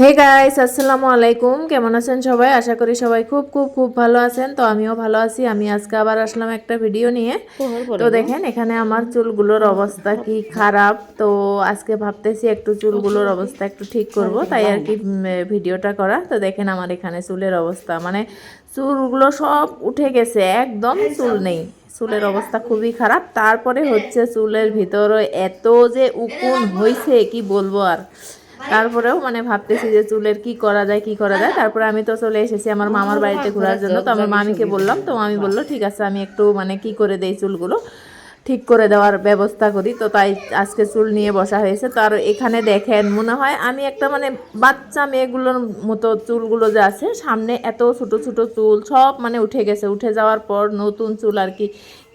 Hey guys আসসালামু আলাইকুম। কেমন আছেন সবাই? আশা করি সবাই খুব খুব খুব ভালো আছেন। তো আমিও ভালো আছি। আমি আজকে আবার আসলাম একটা ভিডিও নিয়ে। তো দেখেন এখানে আমার চুলগুলোর অবস্থা কি খারাপ। তো আজকে ভাবতেছি একটু চুলগুলোর অবস্থা একটু ঠিক করব। তাই আর কি ভিডিওটা করা। তো দেখেন আমার এখানে চুলের অবস্থা। মানে চুলগুলো সব উঠে গেছে। একদম চুল নেই। চুলের অবস্থা খুবই খারাপ। তারপরে হচ্ছে চুলের ভিতরে এত যে উকুন হয়েছে কি বলব আর? তারপরেও মানে ভাবতেছি যে চুলের কি করা যায়, কি করা যায়। তারপরে আমি তো চলে এসেছি আমার মামার বাড়িতে ঘোরার জন্য। তো আমার মামিকে বললাম, তো আমি বলল, ঠিক আছে, আমি একটু মানে কি করে দেই চুলগুলো? ঠিক করে দেওয়ার ব্যবস্থা করি। তো তাই আজকে চুল নিয়ে বসা হয়েছে। তো আর এখানে দেখেন, মনে হয় আমি একটা মানে বাচ্চা মেয়েগুলোর মতো চুলগুলো যে আছে, সামনে এত ছোট ছোট চুল, সব মানে উঠে গেছে। উঠে যাওয়ার পর নতুন চুল আর কি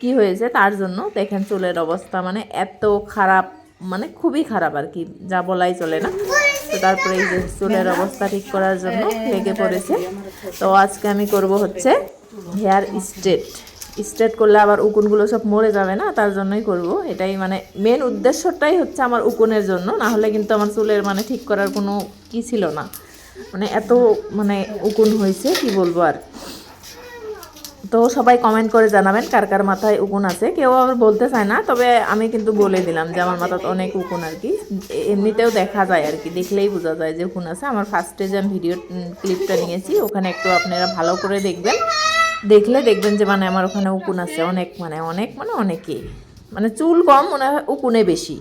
কি হয়েছে তার জন্য দেখেন চুলের অবস্থা মানে এত খারাপ। মানে খুবই খারাপ আর কি, যা বলাই চলে না। তো তারপরে এই যে চুলের অবস্থা ঠিক করার জন্য লেগে পড়েছে। তো আজকে আমি করব হচ্ছে হেয়ার স্ট্রেট। স্ট্রেট করলে আবার উকুনগুলো সব মরে যাবে না, তার জন্যই করব। এটাই মানে মেন উদ্দেশ্যটাই হচ্ছে আমার উকুনের জন্য, না হলে কিন্তু আমার চুলের মানে ঠিক করার কোনো কি ছিল না। মানে এত মানে উকুন হয়েছে, কি বলব আর। তো সবাই কমেন্ট করে জানাবেন কার কার মাথায় উকুন আছে। কেউ আবার বলতে চায় না, তবে আমি কিন্তু বলে দিলাম যে আমার মাথাতে অনেক উকুন আর কি। এমনিতেও দেখা যায় আর কি, দেখলেই বোঝা যায় যে উকুন আছে। আমার ফার্স্টে যে আমি ভিডিও ক্লিপটা নিয়েছি, ওখানে একটু আপনারা ভালো করে দেখবেন। দেখলে দেখবেন যে মানে আমার ওখানে উকুন আছে অনেক মানে অনেক মানে অনেকই। মানে চুল কম, মনে হয় উকুনে বেশি।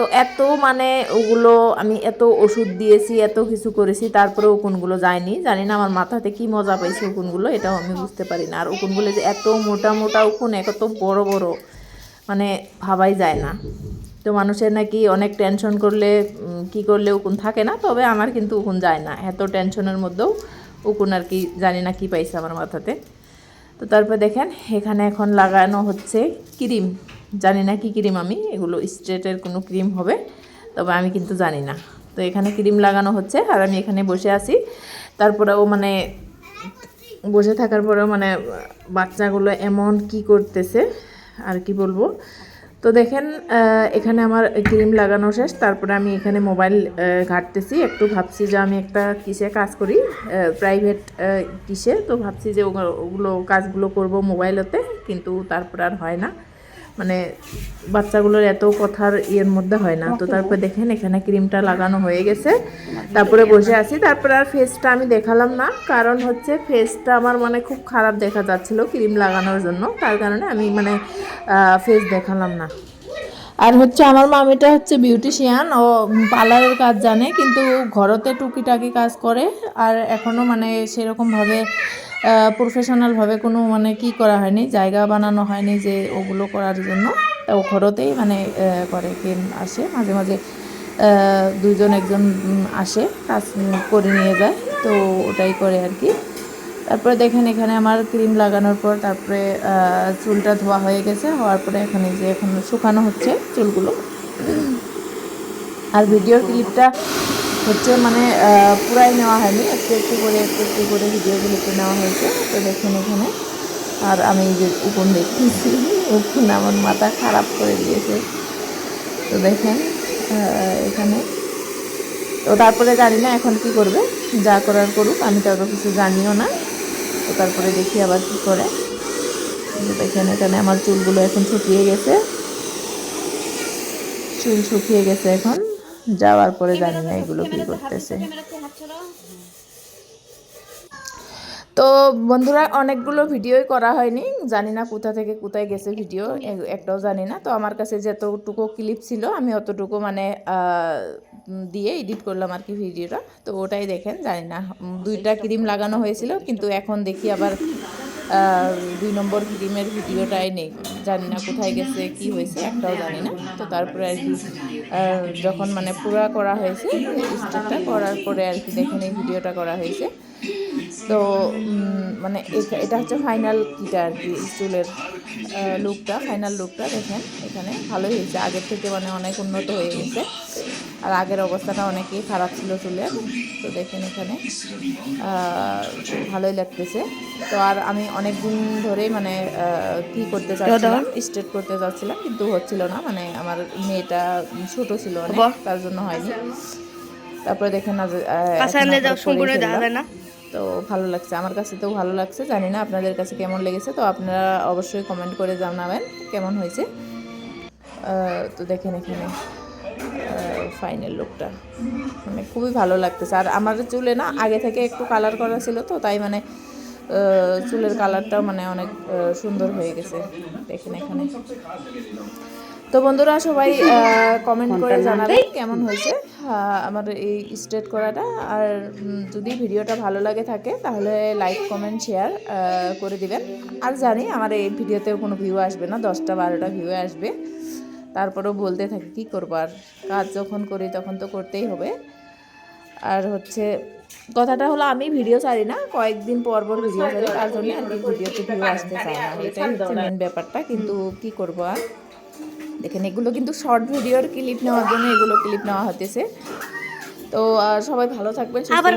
তো এত মানে ওগুলো আমি এত ওষুধ দিয়েছি, এত কিছু করেছি, তারপরে উকুনগুলো যায়নি। জানি না আমার মাথাতে কি মজা পাইছে উকুনগুলো এটাও আমি বুঝতে পারি না। আর উকুনগুলো যে এত মোটা মোটা উকুন এত বড় বড় মানে ভাবাই যায় না। তো মানুষের নাকি অনেক টেনশন করলে কি করলে উকুন থাকে না, তবে আমার কিন্তু উকুন যায় না। এত টেনশনের মধ্যেও উকুন আর কি, জানি না কি পাইছে আমার মাথাতে। তো তারপর দেখেন, এখানে এখন লাগানো হচ্ছে ক্রিম। জানি না কি ক্রিম আমি, এগুলো স্ট্রেটের কোনো ক্রিম হবে, তবে আমি কিন্তু জানি না। তো এখানে ক্রিম লাগানো হচ্ছে, আর আমি এখানে বসে আছি। তারপরেও মানে বসে থাকার পরেও মানে বাচ্চাগুলো এমন কি করতেছে, আর কি বলব? তো দেখেন এখানে আমার ক্রিম লাগানো শেষ। তারপরে আমি এখানে মোবাইল ঘাটতেছি। একটু ভাবছি যে আমি একটা কিসে কাজ করি প্রাইভেট কিসে। তো ভাবছি যে ওগুলো কাজগুলো করব মোবাইলতে, কিন্তু তারপর আর হয় না। মানে বাচ্চাগুলোর এত কথার ইয়ের মধ্যে হয় না। তো তারপর দেখেন এখানে ক্রিমটা লাগানো হয়ে গেছে। তারপরে বসে আছি। তারপরে আর ফেসটা আমি দেখালাম না। কারণ হচ্ছে ফেসটা আমার মানে খুব খারাপ দেখা যাচ্ছিল ক্রিম লাগানোর জন্য। তার কারণে আমি মানে ফেস দেখালাম না। আর হচ্ছে আমার মামিটা হচ্ছে বিউটিশিয়ান ও পার্লারের কাজ জানে, কিন্তু ঘরতে টুকিটাকি কাজ করে। আর এখনও মানে সেরকমভাবে প্রফেশনালভাবে কোনো মানে কি করা হয়নি, জায়গা বানানো হয়নি যে ওগুলো করার জন্য। ও ঘরতেই মানে করে কে আসে, মাঝে মাঝে দুজন একজন আসে, কাজ করে নিয়ে যায়, তো ওটাই করে আর কি। তারপরে দেখেন এখানে আমার ক্রিম লাগানোর পর তারপরে চুলটা ধোয়া হয়ে গেছে, হওয়ার পরে এখানে যে এখন শুকানো হচ্ছে চুলগুলো। আর ভিডিওর ক্লিপটা হচ্ছে মানে পুরাই নেওয়া হয়নি, একটু একটু করে, একটু একটু করে ভিডিও ক্লিপটা নেওয়া হয়েছে। তো দেখেন এখানে, আর আমি যে উকুন দেখতেছি উকুন আমার মাথা খারাপ করে দিয়েছে। তো দেখেন এখানে। তো তারপরে জানি না এখন কি করবে, যা করার করুক, আমি তো অত কিছু জানিও না। তো তারপরে দেখি আবার কি করে। দেখেন, এখানে আমার চুলগুলো এখন শুকিয়ে গেছে। চুল শুকিয়ে গেছে এখন। যাওয়ার পরে জানি না এগুলো কি করতেছে। তো বন্ধুরা, অনেকগুলো ভিডিওই করা হয়নি। জানি না কোথা থেকে কোথায় গেছে ভিডিও একটাও জানি না। তো আমার কাছে যতটুকু ক্লিপ ছিল, আমি অতটুকু মানে দিয়ে এডিট করলাম আর কি ভিডিওটা। তো ওটাই দেখেন, জানি না দুইটা ক্রিম লাগানো হয়েছিল, কিন্তু এখন দেখি আবার দুই নম্বর ক্রিমের ভিডিওটাই নেই। জানি না কোথায় গেছে, কি হয়েছে, একটাও জানি না। তো তারপরে আর কি যখন মানে পুরা করা হয়েছে স্টেপটা করার পরে আর কি দেখেন এই ভিডিওটা করা হয়েছে। তো মানে এটা হচ্ছে ফাইনাল কিটা আর কি চুলের লুকটা ফাইনাল লুকটা দেখেন, এখানে ভালোই হয়েছে। আগের থেকে মানে অনেক উন্নত হয়ে গেছে। আর আগের অবস্থাটা অনেকেই খারাপ ছিল চুলের তো দেখেন এখানে। ভালোই লাগতেছে। তো আর আমি অনেক দিন ধরেই মানে কি করতে চাচ্ছিলাম স্ট্রেট করতে চাচ্ছিলাম কিন্তু হচ্ছিল না। মানে আমার মেয়েটা ছোট ছিল অনেক তার জন্য হয়নি। তারপরে দেখেন না। তো ভালো লাগছে আমার কাছে তো ভালো লাগছে জানি না আপনাদের কাছে কেমন লেগেছে তো আপনারা অবশ্যই কমেন্ট করে জানাবেন কেমন হয়েছে। তো দেখেন এখানে। ফাইনাল লুকটা মানে খুবই ভালো লাগতেছে। আর আমার চুলে না আগে থেকে একটু কালার করা ছিল তো তাই মানে চুলের কালারটাও মানে অনেক সুন্দর হয়ে গেছে। দেখেন এখানে। তো বন্ধুরা সবাই কমেন্ট করে জানাবেন কেমন হয়েছে আমার এই স্ট্রেট করাটা। আর যদি ভিডিওটা ভালো লাগে থাকে তাহলে লাইক কমেন্ট শেয়ার করে দিবেন। আর জানি আমার এই ভিডিওতেও কোনো ভিউ আসবে না দশটা বারোটা ভিউ আসবে। তারপরেও বলতে থাকি কী করব আর? কাজ যখন করি তখন তো করতেই হবে। আর হচ্ছে কথাটা হলো আমি ভিডিও ছাড়ি না কয়েকদিন পর পর ভিডিও ছাড়ি তার জন্য আর কি ভিডিওতে ভিউ আসতে চাই না। এটাই হচ্ছে মেন ব্যাপারটা কিন্তু কি করব আর? দেখেন এগুলো কিন্তু শর্ট ভিডিওর ক্লিপ নেওয়ার জন্য এগুলো ক্লিপ নেওয়া হতেছে তো সবাই ভালো থাকবেন আবার